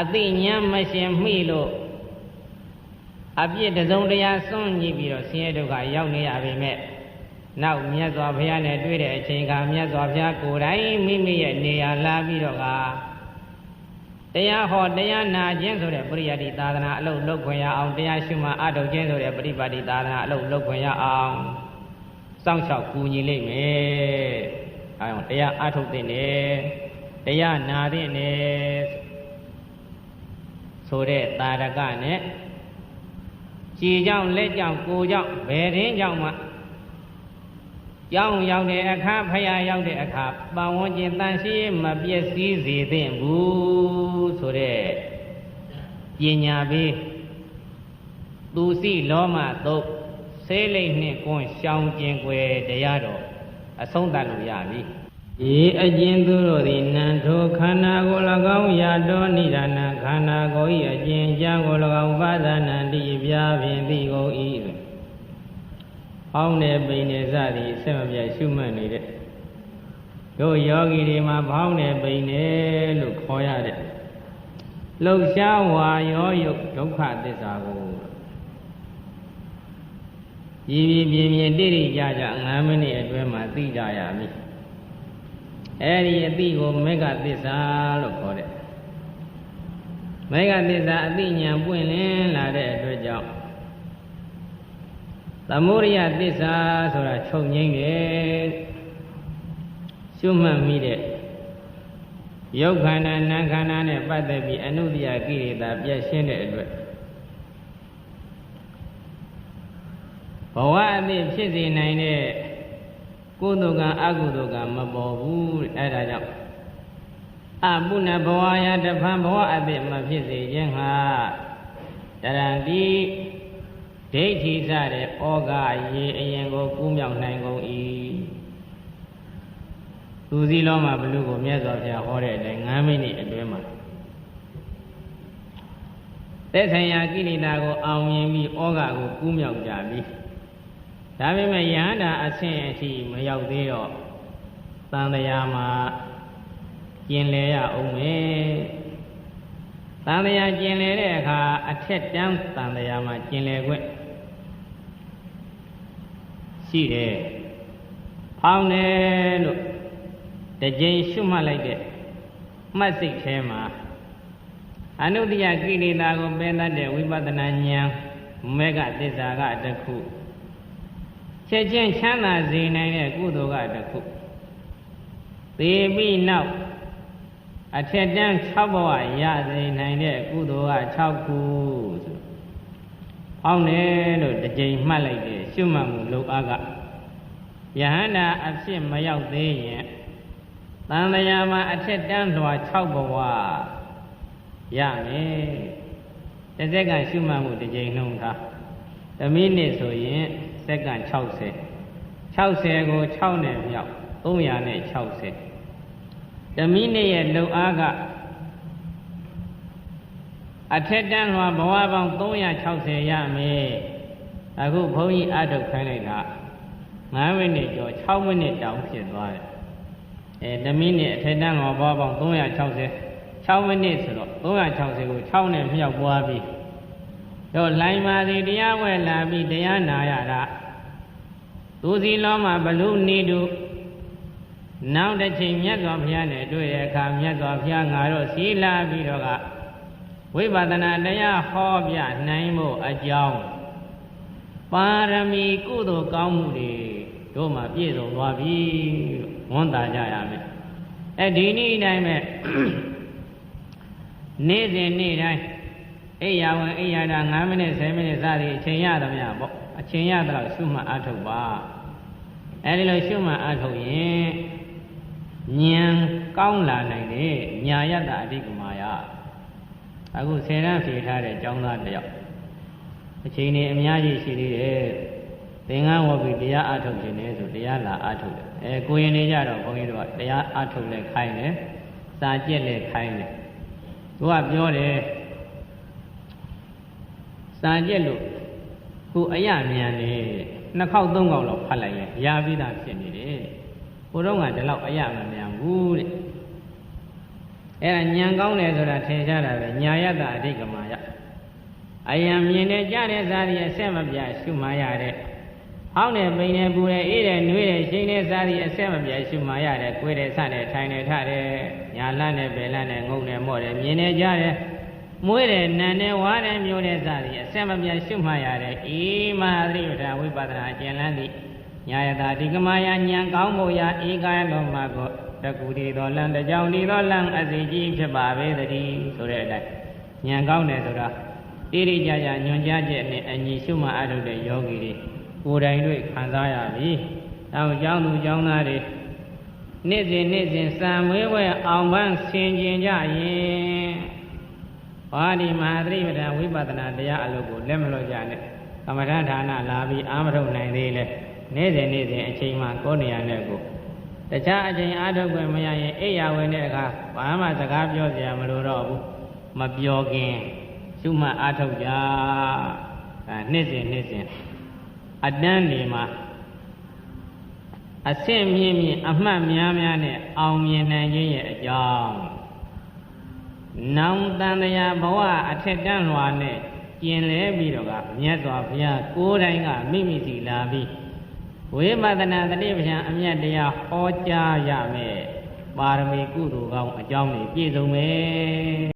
အသိဉာဏ်မရှင်မိလို့အပြစ်တစုံတရာစွန့်ညစ်ပြီးတော့ဆင်းရဲဒုက္ခရောက်နေရပေမဲ့နောက်မြတ်စွာဘုရားနဲ့တွေ့တဲ့အချိန်ကမြတ်စွာဘုရားကိုယ်တိုင်မိမိရဲ့နေရာလာပြီးတော့ကတရားဟောတရားနာခြင်းဆိုတဲ့ပရိယတ်တိသာသနာအလုပ်လုပ်ခွင့်ရအောင်တရားရှိမှအထုတ်ခြင်းဆိုတဲ့ပရိပါတိသာသနာအလုပ်လုပ်ခွင့်ရအောင်စောင့်ရှောက်ကူညီလိမ့်မယ်။အဲအောင်တရားအထုတ်တဲ့နေတရားနာတဲ့နေ ဆိုတဲ့တာရကနဲ့ကြည်ကြောင့်လက်ကြောင့်ကိုကြောင့်ဘယ်ရင်းကြောင့်မှကြောင်းရောက်တဲ့အခါဖရာရောက်တဲ့အခါပံဝန်းကျင်တန်ရှိမပြည့်စည်စေသင့်ဘူးဆိုတဲ့ပညာပေးသူစီလောမသုတ်ဆေးလိမ့်နှင့်ကွန်းရှောင်းကျင်ွယ်တရားတော်အဆုံးသတ်လို့ရပြီဤအကျဉ်သူတို့သည်နံထိုခန္ဓာကို၎င်းရတော်နိဒာန ခန္ဓာကို၏အကျဉ်ကြံကို၎င်းပါဒနာတိပြားဖြင့်သိကုန်၏အောင်းတဲ့ပိန်နေစသည်အဆက်မပြတ်ရှုမှတ်နေတဲ့တို့ယောဂီတွေမှာဘောင်းတဲ့ပိန်နေလို့ခေါ်ရတဲ့လှုပ်ရှားဝါရောယုတ်ဒုက္ခသစ္စာကိုရည်ရည်ပြင်းပြင်းတိတိကျကျ9မိနစ်အတွင်းမှာသိကြရမည်အဲဒီအသိကိုမေဃသစ္စာလို့ခေါ်တယ် မေဃသစ္စာအသိဉာဏ်ပွင့်လင်းလာတဲ့အတွက်ကြောင့်သမုဒိယသစ္စာဆိုတာချုပ်ငိမ့်တယ်ရှုမှတ်မိတဲ့ယုတ်ခန္ဓာနာခန္ဓာနဲ့ပတ်သက်ပြီးအနုတ္တိယကိရိတာပြည့်ရှင်းတဲ့အတွက်ဘဝအသည့်ဖြစ်စေနိုင်တဲ့ကုသိုလ်ကံအကုသိုလ်ကံမပေါ်ဘူးအဲဒါကြောင့် အပုဏ္ဏဘဝယတဖန်ဘဝအသည့်မဖြစ်စေခြင်းဟာတရံတိဒိဋ္ဌိစတဲ့ဩဃရေအရင်ကိုကူးမြောက်နိုင်ကုန်၏သူစည်းလုံးမှာဘလူကိုမြတ်စွာဘုရားဟောတဲ့အတိုင်း9မိနစ်အတွင်းမှာသက်ဆိုင်ရာကိလေသာကိုအောင်မြင်ပြီးဩဃကိုကူးမြောက်ကြပြီဒါပေမဲ့ယဟန္တာအဆင့်အထိမရောက်သေးတော့တန်တရားမှာ ကျင်လေရအောင်မယ်တန်တရားကျင်လေတဲ့အခါအထက်တန်းတန်တရားမှာကျင်လေခွင့်ရှိတယ်ဖောင်းတယ်လို့တကြိမ်ရှုမှတ်လိုက်တဲ့မှတ်စိတ်ထဲမှာအနုတ္တိယကိလေသာကိုပယ်တတ်တဲ့ဝိပဿနာဉာဏ်မေဃသစ္စာကတခုချက်ချင်းချမ်းသာစေနိုင်တဲ့ကုသိုလ်ကတခုသေပြီးနောက် အထက်တန်း6ဘဝရစေနိုင်တဲ့ကုသိုလ်က6ခုဆို။အောင်းတယ်လို့တစ်ကြိမ်မှတ်လိုက်တယ်ရှုမှတ်မှုလုံအားကယဟန္တာအဖြစ်မရောက်သေးရင်တန်လျာမှာအထက်တန်းလွှာ6ဘဝရမယ်။တစ်စက္ကန့်ရှုမှတ်မှုတစ်ကြိမ်နှုံထား။တစ်မိနစ်ဆိုရင်စက္ကန့်60 60ကို6နဲ့မြောက်360 ဓမိနစ်ရဲ့လုံအားကအထက်တန်းလွှာဘဝပေါင်း360ရမယ်အခုဘုန်းကြီးအထုတ်ခိုင်းလိုက်တာ9မိနစ်ကျော်6မိနစ်တောင်ဖြစ်သွားတယ်အဲဓမိနစ်အထက်တန်းလွှာဘဝပေါင်း360 6မိနစ်ဆိုတော့360ကို6နဲ့မြောက်ပွားပြီးတော့လိုင်းပါစီတရားဝဲလာပြီးတရားနာရတာသူစီလောမှာဘလူနေတု နောက်တစ်ချိန်မြတ်စွာဘုရားနဲ့တွေ့တဲ့အခါမြတ်စွာဘုရားငါတို့စီလာပြီးတော့ကဝိပဿနာတရားဟောပြနိုင်ဖို့အကြောင်းပါရမီကုသိုလ်ကောင်းမှုတွေတို့မှာပြည့်စုံသွားပြီလို့ဝန်တာကြရမယ်အဲဒီနေ့တိုင်းပဲနေ့စဉ်နေ့တိုင်းအိယာဝင်အိယာတာ9မိနစ်10မိနစ်စသည်အချိန်ရသမျှပေါ့အချိန်ရတော့ရှုမှတ်အထုတ်ပါအဲဒီလိုရှုမှတ်အထုတ်ရင် ဉာဏ်ကောင်းလာနိုင်တယ်ညာယတအဓိကမာယအခုဆယ်တန်းဖြေထားတဲ့ကျောင်းသားတယောက်အချိန်နေအများကြီးရှိသေးတယ်သင်္ကန်းဝတ်ပြီးတရားအထုတ်ခြင်းနဲ့ဆိုတရားလာအထုတ်တယ်အဲကိုရင်နေကြတော့ဘုန်းကြီးတို့ကတရားအထုတ်လဲခိုင်းတယ်စာကြက်လဲခိုင်းတယ်သူကပြောတယ်စာကြက်လို့ကိုအယမြန်နေနှစ်ခေါက်သုံးခေါက်လောက်ဖတ်လိုက်ရင်ရပြီးသားဖြစ်နေတယ် ကိုတော့ကဒီလောက်အယမမြန်ဘူးတဲ့အဲ့ဒါညံကောင်းတယ်ဆိုတာထင်ရှားတာပဲညာယတအဓိကမာယအယံမြင်တဲ့ကြားတဲ့စားရအဆက်မပြတ်ရှုမှရတဲ့ဟောင်းတဲ့ပိန်တဲ့ပူတဲ့အေးတဲ့နှွေးတဲ့ရှိန်တဲ့စားရအဆက်မပြတ်ရှုမှရတဲ့ကိုယ်တဲ့ဆတဲ့ထိုင်တဲ့ထတဲ့ညာလန်းတဲ့ဘယ်လန်းတဲ့ငုံတဲ့မော့တဲ့မြင်တဲ့ကြားတဲ့မွေးတဲ့နံတဲ့ဝါတဲ့မျိုးတဲ့စားရအဆက်မပြတ်ရှုမှရတဲ့ဤမဟာသရိယထာဝိပဿနာအကျဉ်းလန်းသည့် ညာယတာဒီကမာယညံကောင်းဖို့ရာဧကယလောမကိုတကူဒီသောလံတကြောင်ဒီသောလံအစီကြီးဖြစ်ပါပေသတည်းဆိုတဲ့အတိုင်းဉာဏ်ကောင်းတယ်ဆိုတာတိရိကြကြညွန်ကြားချက်နဲ့အညီရှုမှတ်အထုတ်တဲ့ယောဂီတွေကိုယ်တိုင်တွေ့ခံစားရပြီ။တောင်ကျောင်းသူကျောင်းသားတွေနေ့စဉ်နေ့စဉ်စံမွေးဝဲအောင်ပန်းဆင်ကျင်ကြရင်ဘာဒီမဟာသတိပဋ္ဌာန်ဝိပဿနာတရားအလုပ်ကိုလက်မလို့ကြနဲ့ကမ္မဋ္ဌာန်းဌာနလာပြီးအာမထုတ်နိုင်သေးလဲ နေ့စဉ်နေ့စဉ်အချိန်မှကိုယ်နေရာနဲ့ကိုယ်တခြားအချိန်အားထုတ်ခွင့်မရရင်အိယာဝင်တဲ့အခါဘာမှစကားပြောစရာမလိုတော့ဘူးမပြောခင်ရှုမှတ်အားထုတ်ကြအဲနှစ်စဉ်နှစ်စဉ်အတန်းနေမှာအဆင့်မြင့်မြင့်အမှတ်များများနဲ့အောင်မြင်နိုင်ခြင်းရဲ့အကြောင်းနောင်တန်တရားဘဝအထက်တန်းလွာနဲ့ကျင်လဲပြီးတော့ကမြတ်စွာဘုရားကိုယ်တိုင်ကမိမိစီလာပြီး ဝိပဿနာတတိပ္ပံအမြတ်တရားဟောကြားရမယ်ပါရမီကုသိုလ်ကောင်းအကြောင်းတွေပြည့်စုံမယ်